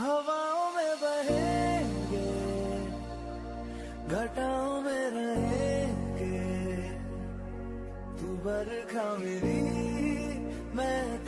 हवाओं में बहेंगे घटाओं में रहेंगे। तू बरखा मेरी मैं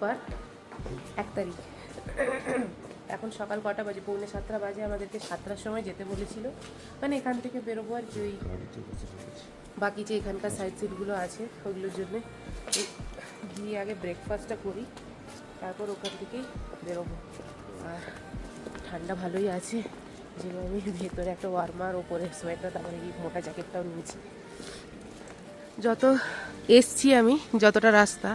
বুধবার এক তারিখ। এখন সকাল কটা বাজে? পৌনে সাতটা বাজে। আমাদেরকে সাতটার সময় যেতে বলেছিল। মানে এখান থেকে বেরোবো আর কি ওই বাকি যে এখানকার সাইড সিটগুলো আছে, ওগুলোর জন্য গিয়ে আগে ব্রেকফাস্টটা করি। তারপর ওখান থেকেই বেরোবো। আর ঠান্ডা ভালোই আছে। যে আমি ভেতরে একটা ওয়ার্মার ওপরে সোয়েটার তারপরে এই মোটা জ্যাকেটটাও নিয়েছি। যত এসছি আমি, যতটা রাস্তা,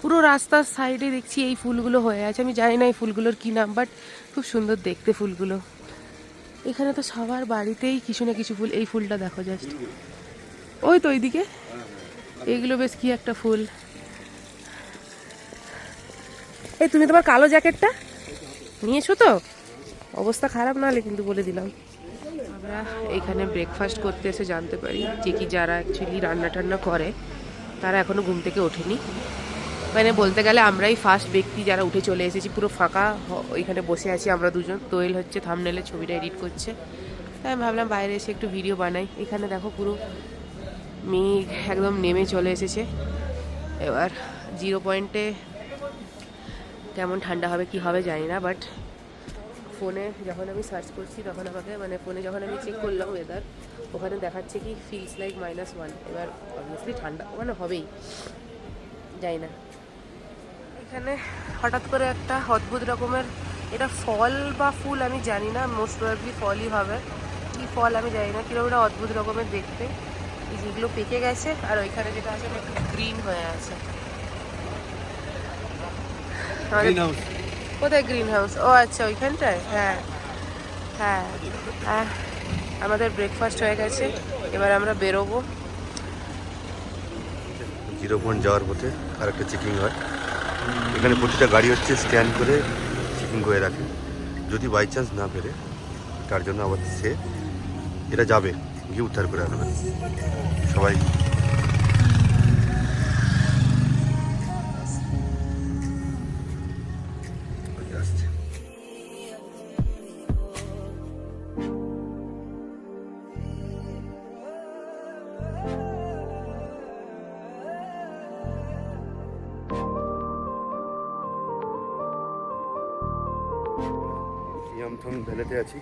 পুরো রাস্তার সাইডে দেখছি এই ফুলগুলো হয়ে আছে। আমি জানি না এই ফুলগুলোর কী নাম বাট খুব সুন্দর দেখতে ফুলগুলো। এখানে তো সবার বাড়িতেই কিছু না কিছু ফুল, এই ফুলটা দেখো জাস্ট ওই তো ওইদিকে। এইগুলো বেশ কি একটা ফুল। এই তুমি তোমার কালো জ্যাকেটটা নিয়েছো তো? অবস্থা খারাপ না হলে কিন্তু বলে দিলাম। আমরা এখানে ব্রেকফাস্ট করতে এসে জানতে পারি যে কি যারা অ্যাকচুয়ালি রান্না টান্না করে, তারা এখনও ঘুম থেকে ওঠেনি। মানে বলতে গেলে আমরাই ফার্স্ট ব্যক্তি যারা উঠে চলে এসেছি, পুরো ফাঁকা ওইখানে বসে আছি আমরা দুজন। তোয়েল হচ্ছে থামনেলে ছবিটা এডিট করছে। তাই আমি ভাবলাম বাইরে এসে একটু ভিডিও বানাই। এখানে দেখো পুরো মেঘ একদম নেমে চলে এসেছে। এবার জিরো পয়েন্টে কেমন ঠান্ডা হবে, কি হবে জানি না বাট ফোনে যখন আমি সার্চ করছি, তখন আমাকে মানে ফোনে যখন আমি চেক করলাম ওয়েদার ওখানে দেখাচ্ছে কি ফিলস লাইক মাইনাস ওয়ান এবার অবভিয়াসলি ঠান্ডা মানে হবেই যাই না। এখানে হঠাৎ করে একটা অদ্ভুত রকমের, এটা ফল বা ফুল আমি জানি না মোস্ট প্রবাবলি ফলই হবে। কি ফল আমি জানি না কীরকম একটা অদ্ভুত রকমের দেখতে। যেগুলো পেকে গেছে, আর ওইখানে যেটা আছে একটু গ্রিন হয়ে আছে। আমাদের- কোথায় গ্রিন হাউস ও আচ্ছা ওইখানটায়? হ্যাঁ হ্যাঁ আহ, আমাদের ব্রেকফাস্ট হয়ে গেছে। এবার আমরা বেরোবো। জিরো পয়েন্ট যাওয়ার পথে আর একটা চেকিং হয়। এখানে প্রতিটা গাড়ি হচ্ছে স্ক্যান করে চেকিং করে রাখে। যদি বাই চান্স না পেরে তার জন্য আবার সে এরা যাবে গিয়ে উদ্ধার করে আনবে। সবাই ইয়ামথং ভ্যালিতে আছি।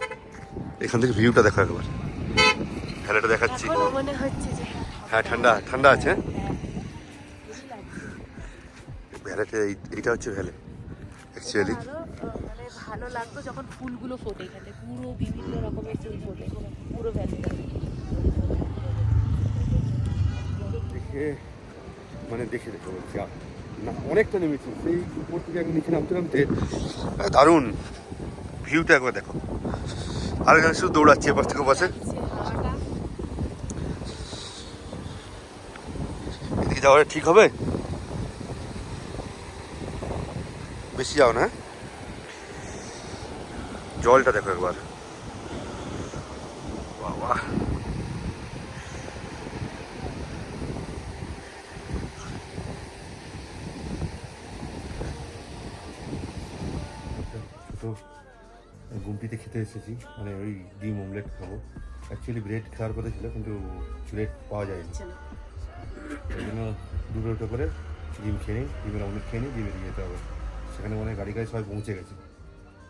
এখান থেকে ভিউটা দেখা একবার। ভ্যালিটা দেখাচ্ছি। মনে হচ্ছে যে হ্যাঁ ঠান্ডা ঠান্ডা আছে ভ্যালিতে এই- এইটা হচ্ছে ভ্যালি অ্যাকচুয়ালি মানে ভালো লাগতো যখন ফুলগুলো ফোটে এখানে পুরো বিভিন্ন রকমের ফুল ফোটে পুরো ভ্যালি দেখে মানে দেখে দেখে বলছি না অনেকটা নেমেছি। সেই উপর থেকে একদম নিচে নামতে নামতে দারুণ। ভিউটা একবার দেখো। আর এখানে শুধু দৌড়াচ্ছে, এপাশ থেকে পাশে এদিকে যাওয়াটা ঠিক হবে? বেশি যাও না জলটা দেখো একবার। বাবা ছোটো। গুমটিতে খেতে এসেছি। মানে ওই ডিম অমলেট খাব। অ্যাকচুয়ালি ব্রেড খাওয়ার কথা ছিল কিন্তু ব্রেড পাওয়া যায়নি। হচ্ছে ওই জন্য দুটো দুটো করে ডিম খেয়ে নিই ডিমের অমলেট খেয়ে নিই ডিমে দিয়ে যেতে হবে। সেখানে মনে হয় গাড়ি গাড়ি সবাই পৌঁছে গেছে।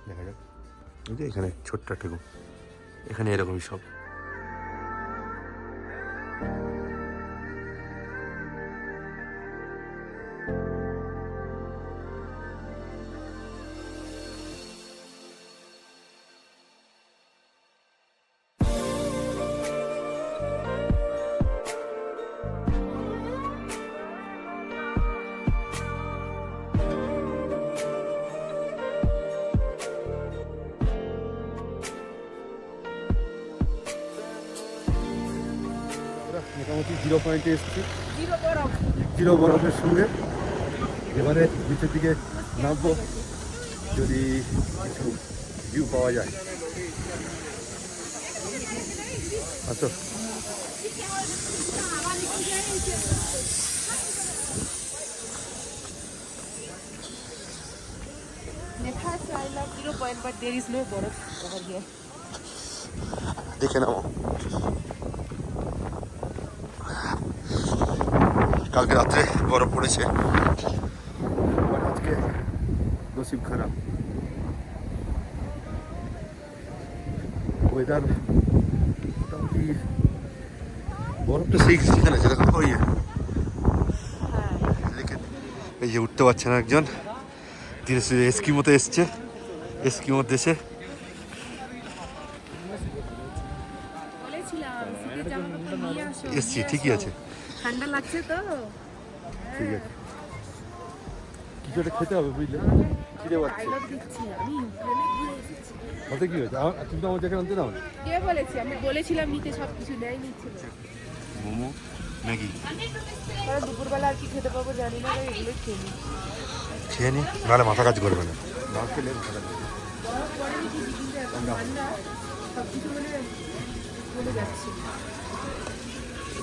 দেখা যাক। এখানে ছোট্ট একটা এখানে এরকমই সব। জিরো পয়েন্টে এসেছি। জিরো বরফ। বরফের সঙ্গে। এবারে নিচের দিকে নামবো। যদি কিছু ভিউ পাওয়া যায়। আচ্ছা। দেখে আছে I love zero point but there is no বরফ ওভার হিয়ার দেখে নাও কালকে রাত্রে বরফ পড়েছে। But আজকে নসিব খারাপ। ওয়েদার মোটামুটি বরফটা সেই সেখানে দেখো ওই যে। এই যে উঠতে পারছে না একজন। ধীরে ধীরে এস্কিমোতে এসছে এস্কিমোর দেশে। এসছি ঠিকই আছে। ঠান্ডা লাগছে তো। ঠিক আছে। কিছু একটা খেতে হবে বুঝলে? খিদে পাচ্ছে। তাতে কি হয়েছে? তুমি তো আমার যেখানে আনতে নাও কে বলেছি? আমি বলেছিলাম নিতে সব কিছু নেয় নিচ্ছে মোমো ম্যাগি। দুপুরবেলা আর কি খেতে পাবো জানি না তাই এগুলো খেয়ে খেয়ে নি নাহলে মাথা কাজ করবে না। না খেলে মাথা কাজ করবে। মানে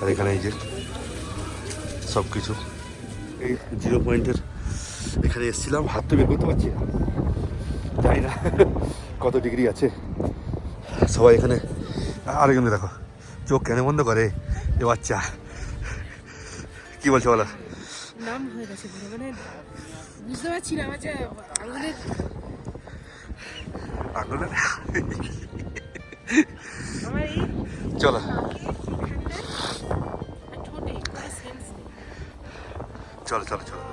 আর এখানে এই যে সব কিছু এই জিরো পয়েন্টের এখানে এসেছিলাম। হাত তো বের করতে পারছি না। জানি না কত ডিগ্রি আছে। সবাই এখানে আরেকজনকে দেখো। চোখ কেন বন্ধ করে? এ বাচ্চা। কি বলছো বলো? নাম হয়ে গেছে মানে বুঝতে পারছি না আমার যে আঙুলের আঙুলে চলো। চলো চলো চলো।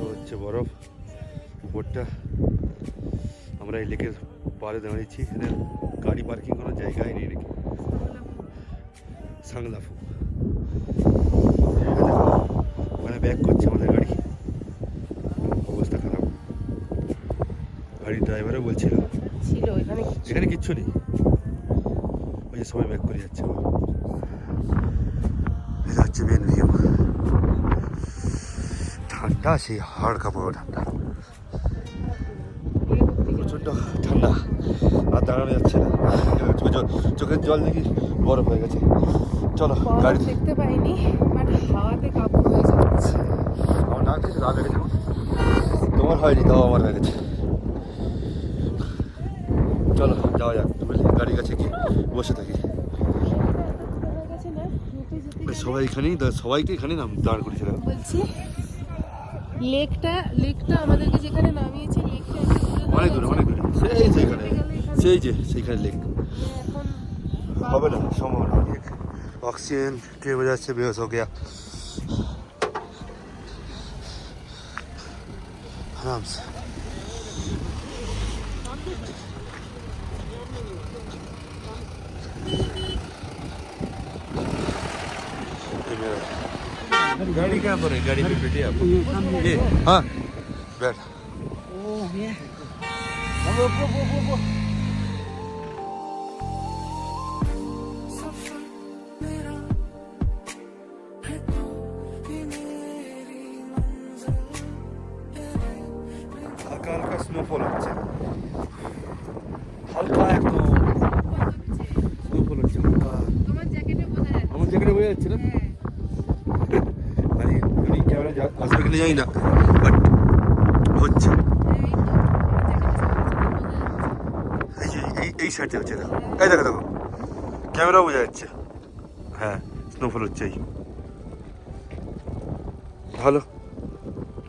হচ্ছে বরফ। উপরটা আমরা এই লেকের পাড়ে দাঁড়িয়েছি। এখানে গাড়ি পার্কিং করার জায়গায় নেই নাকি? সাংলাফু ওখানে ব্যাক করছে আমাদের গাড়ি অবস্থা খারাপ গাড়ির ড্রাইভারও বলছিল। ছিল এখানে এখানে কিচ্ছু নেই। ওই যে সবাই ব্যাক করে যাচ্ছে হচ্ছে মেন ভিউ ঠান্ডা সেই হাড় কাপড়। ঠান্ডা প্রচণ্ড ঠান্ডা। আর দাঁড়ানো যাচ্ছে না। চোখের জল দেখি বরফ হয়ে গেছে। চলো গাড়ি দেখতে পাইনি বাট হাওয়াতে কাবু হয়ে যাচ্ছে। আমার নাক থেকে রাগ হয়ে গেছে তোমার হয়নি তাও আমার হয়ে গেছে। চলো যাওয়া যাক বুঝলি? গাড়ির কাছে গিয়ে বসে থাকি। সবাই এখানেই সবাইকে এখানেই নাম দাঁড় করেছিলাম বলছি লেকটা লেকটা আমাদেরকে যেখানে নামিয়েছে লেকটা অনেক দূরে অনেক দূরে। সেই সেই যে সেইখানে লেক। হবে না সম্ভব না। অক্সিজেন কে বেড়ে যাচ্ছে বেহস হো আরামসে। गाड़ी कहाँ पर है गाड़ी पे बैठे आप ये हाँ बैठ सफर मेरा है तू আমার জ্যাকেটে বোঝা যাচ্ছে না মানে উনি ক্যামেরা আসবে কিনা জানি না বাট হচ্ছে এই যে এই এই সাইডে হচ্ছে দেখো এই দেখো দেখো ক্যামেরাও বোঝা যাচ্ছে হ্যাঁ স্নোফল হচ্ছে এই ভালো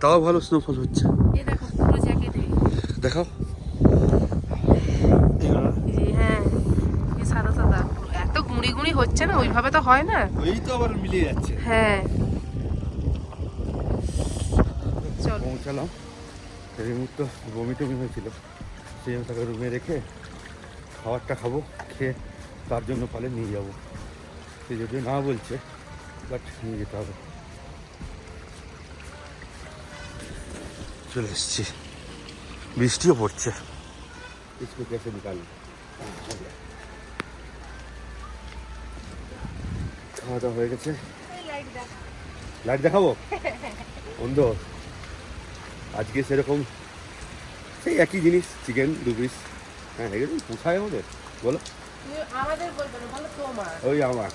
তাও ভালো স্নোফল হচ্ছে এই দেখো পুরো জ্যাকেটে দেখাও মুড়ি গুঁড়ি হচ্ছে না ওইভাবে তো হয় না। ওই তো আবার মিলিয়ে যাচ্ছে। হ্যাঁ। চল। পৌঁছালাম। সেই মুহূর্ত বমি টমি হয়েছিল। সেই জন্য তাকে রুমে রেখে খাবারটা খাব খেয়ে তার জন্য পালে নিয়ে যাব। সে যদি না বলছে বাট নিয়ে যেতে হবে। চলে এসছি। বৃষ্টিও পড়ছে। इसको कैसे निकालें খাওয়া দাওয়া হয়ে গেছে। লাইট দেখাবো? অন্ধ আজকে সেরকম সেই একই জিনিস চিকেন দু পিস হ্যাঁ এগুলো পোষায় আমাদের। বলো। আমাদের বলবে না বলো তোমার। ওই আমার।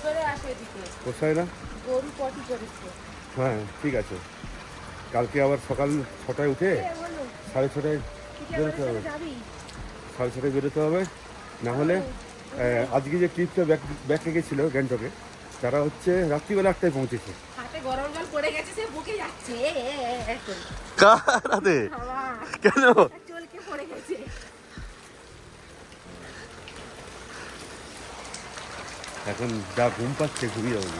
সরে আসে এদিকে। পোষায় না? গরু পটি করেছে হ্যাঁ ঠিক আছে। কালকে আবার সকাল ছটায় উঠে সাড়ে ছটায় বেরোতে হবে। সাড়ে ছটায় বেরোতে হবে। না হলে আজকে যে ট্রিপটা ব্যাক ব্যাক গেছিল গ্যাংটকে তারা হচ্ছে রাত্রিবেলা আটটায় পৌঁছেছে। হাতে গরম জল পড়ে গেছে সে বুকে যাচ্ছে। কারাতে? কেন? চলকে পড়ে গেছে। এখন যা ঘুম পাচ্ছে ঘুরিয়ে যাব